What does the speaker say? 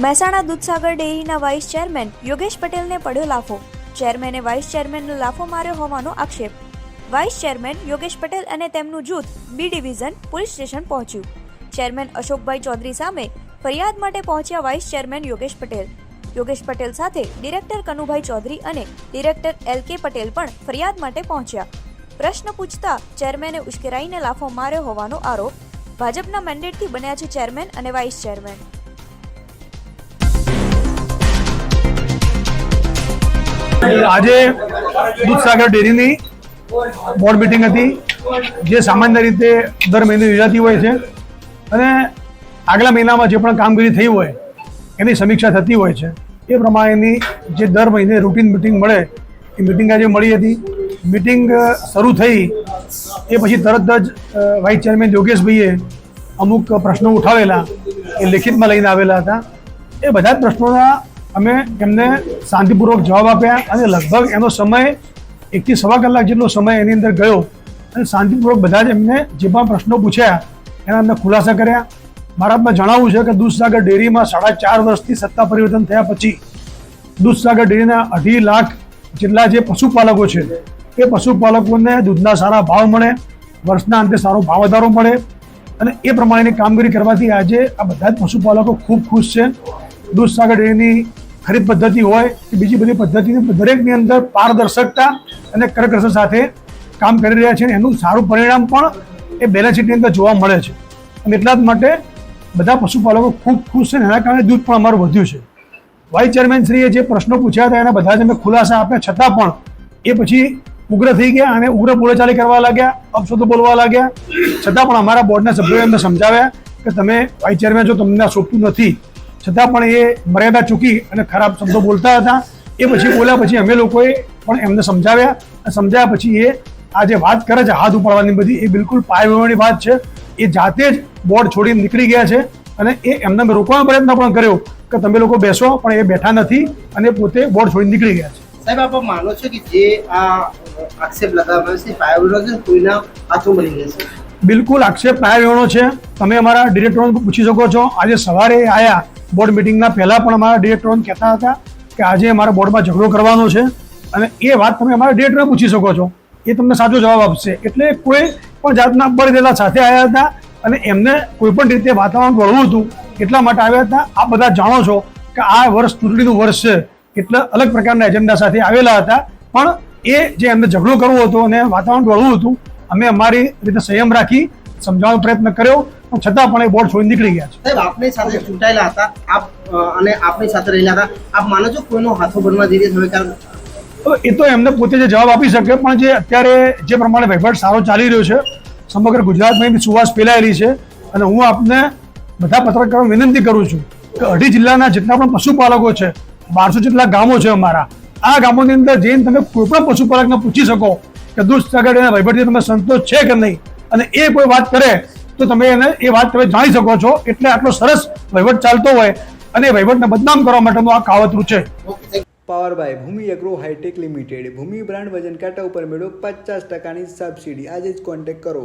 મહેસાણા દૂધસાગર ડેરીના vice chairman Yogesh પટેલને પડ્યો લાફો. ચેરમેને વાઇસ ચેરમેનને લાફો માર્યો હોવાનો આક્ષેપ. વાઇસ ચેરમેન યોગેશ પટેલ અને તેમનું જૂથ બી ડિવિઝન પોલીસ સ્ટેશન પહોંચ્યું. ચેરમેન અશોકભાઈ ચૌધરી સામે ફરિયાદ માટે પહોંચ્યા વાઇસ ચેરમેન યોગેશ પટેલ. યોગેશ પટેલ સાથે ડિરેક્ટર કનુભાઈ ચૌધરી અને ડિરેક્ટર એલ કે પટેલ પણ ફરિયાદ માટે પહોંચ્યા. પ્રશ્ન પૂછતા ચેરમેને ઉશ્કેરાઈને લાફો માર્યો હોવાનો આરોપ. ભાજપના મેન્ડેટથી બન્યા છે ચેરમેન અને વાઇસ ચેરમેન. આજે દૂધસાગર ડેરીની બોર્ડ મિટિંગ હતી, જે સામાન્ય રીતે દર મહિને યોજાતી હોય છે. અને આગલા મહિનામાં જે પણ કામગીરી થઈ હોય, એની સમીક્ષા થતી હોય છે. એ પ્રમાણેની જે દર મહિને રૂટીન મિટિંગ મળે, એ મિટિંગ આજે મળી હતી. મિટિંગ શરૂ થઈ, એ પછી તરત જ વાઇસ ચેરમેન યોગેશભાઈએ અમુક પ્રશ્નો ઉઠાવેલા, એ લેખિતમાં લઈને આવેલા હતા. એ બધા જ પ્રશ્નોના અમે એમને શાંતિપૂર્વક જવાબ આપ્યા અને લગભગ એનો સમય એકથી સવા કલાક જેટલો સમય એની અંદર ગયો અને શાંતિપૂર્વક બધા જ એમને જે પણ પ્રશ્નો પૂછ્યા એના અમને ખુલાસા કર્યા. આપને જણાવવું છે કે દૂધસાગર ડેરીમાં સાડા ચાર વર્ષથી સત્તા પરિવર્તન થયા પછી દૂધસાગર ડેરીના અઢી લાખ જેટલા જે પશુપાલકો છે, એ પશુપાલકોને દૂધના સારા ભાવ મળે, વર્ષના અંતે સારો ભાવ વધારો મળે અને એ પ્રમાણેની કામગીરી કરવાથી આજે આ બધા જ પશુપાલકો ખૂબ ખુશ છે. દૂધસાગર ડેરીની ખરીદ પદ્ધતિ હોય કે બીજી બધી પદ્ધતિની દરેકની અંદર પારદર્શકતા અને કરકસર સાથે કામ કરી રહ્યા છે એનું સારું પરિણામ પણ એ બેલેન્સ શીટની અંદર જોવા મળે છે. અને એટલા જ માટે બધા પશુપાલકો ખૂબ ખુશ છે એના કારણે દૂધ પણ અમારું વધ્યું છે. વાઇસ ચેરમેનશ્રીએ જે પ્રશ્નો પૂછ્યા હતા, એના બધા જ અમે ખુલાસા આપ્યા. છતાં પણ એ પછી ઉગ્ર થઈ ગયા અને ઉગ્ર બોલેચાલી કરવા લાગ્યા, અપશબ્દો બોલવા લાગ્યા. છતાં પણ અમારા બોર્ડના સભ્યોએ અમને સમજાવ્યા કે તમે વાઇસ ચેરમેન જો તમને આ સોંપતું નથી. છતાં પણ એ મર્યાદા ચૂકી અને ખરાબ શબ્દો બોલતા હતા. એ પછી બોલ્યા પછી અમે લોકોએ પણ એમને સમજાવ્યા. અને સમજાવ્યા પછી એ આ જે વાત કરે છે હાથ ઉપાડવાની બધી એ બિલકુલ પાયવાની વાત છે. એ જાતે જ બોર્ડ છોડીને નીકળી ગયા છે અને એ એમને મેં રોકવાનો પ્રયત્ન પણ કર્યો કે તમે લોકો બેસો પણ એ બેઠા નથી અને પોતે બોર્ડ છોડીને નીકળી ગયા છે. સાહેબ આપ માનો છો કે જે આ આક્ષેપ લગાવવાનો છે પાયાવિરોધ છે કોઈના હાથો મળી ગયા છે? બિલકુલ આક્ષેપ પાયાવેણો છે. તમે અમારા ડિરેક્ટરો પૂછી શકો છો. આજે સવારે આયા બોર્ડ મિટિંગના પહેલાં પણ અમારા ડિરેક્ટરોને કહેતા હતા કે આજે અમારા બોર્ડમાં ઝઘડો કરવાનો છે અને એ વાત તમે અમારા ડિરેક્ટરને પૂછી શકો છો. એ તમને સાચો જવાબ આપશે. એટલે કોઈ પણ જાતના બળદેલા સાથે આવ્યા હતા અને એમને કોઈ પણ રીતે વાતાવરણ વળવું હતું એટલા માટે આવ્યા હતા. આ બધા જાણો છો કે આ વર્ષ ચૂંટણીનું વર્ષ છે. એટલે અલગ પ્રકારના એજન્ડા સાથે આવેલા હતા. પણ એ જે એમને ઝઘડો કરવો હતો અને વાતાવરણ વળવું હતું, અમે અમારી રીતે સંયમ રાખી સમજાવવાનો પ્રયત્ન કર્યો પણ છતાં પણ એ બોર્ડ છોડી નીકળી ગયા છે. સાહેબ આપની સાથે ચૂંટાયેલા હતા. આપ અને આપની સાથે રહેલા હતા. આપ માનો છો કોઈનો હાથો બનવા જઈ રહ્યા તો એ તો એમને પોતે જે જવાબ આપી શકે પણ જે અત્યારે જે પ્રમાણે વહીવટ સારો ચાલી રહ્યો છે સમગ્ર ગુજરાતમાં એની સુવાસ ફેલાયેલી છે અને હું આપને બધા પત્રકારો વિનંતી કરું છું કે અઢી જિલ્લાના જેટલા પણ પશુપાલકો છે બારસો જેટલા ગામો છે અમારા આ ગામોની અંદર જઈને તમે કોઈ પણ પશુપાલકને પૂછી શકો કે દૂધસાગર એના વહીવટથી તમે સંતોષ છે કે નહીં. અને એ કોઈ વાત કરે તો તમે એને એ વાત તમે જાણી શકો છો એટલે આટલો સરસ વહીવટ ચાલતો હોય અને વહીવટને બદનામ કરવા માટેનું આ કાવતરું છે. Power by Bhumi agro hitech limited. Bhumi brand વજન કાંટા ઉપર મેળવો પચાસ ટકાની સબસિડી આજે જ કોન્ટેક્ટ કરો.